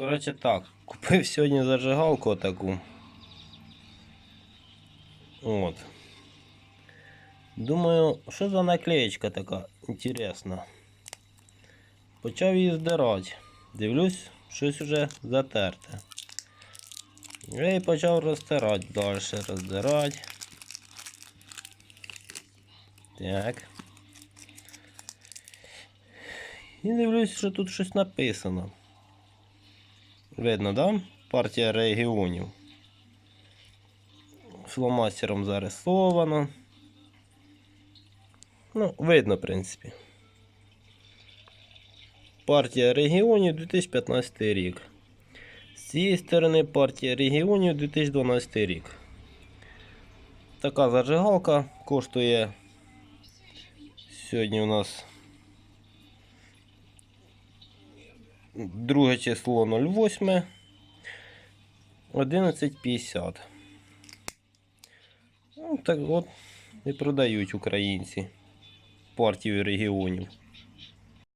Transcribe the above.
Коротше так, купив сьогодні зажигалку таку. От. Думаю, що за наклеєчка така інтересна. Почав її здирати. Дивлюсь, щось уже затерте. Я і почав розтирати далі, роздирати. Так. І дивлюсь, що тут щось написано. Видно, да? Партія регіонів. Фломастером зарисовано. Ну, видно, в принципі. Партія регіонів 2015 рік. З цієї сторони партія регіонів 2012 рік. Така зажигалка коштує. Сьогодні у нас друге число 08 11.50. Ну, так от і продають українці партію регіонів.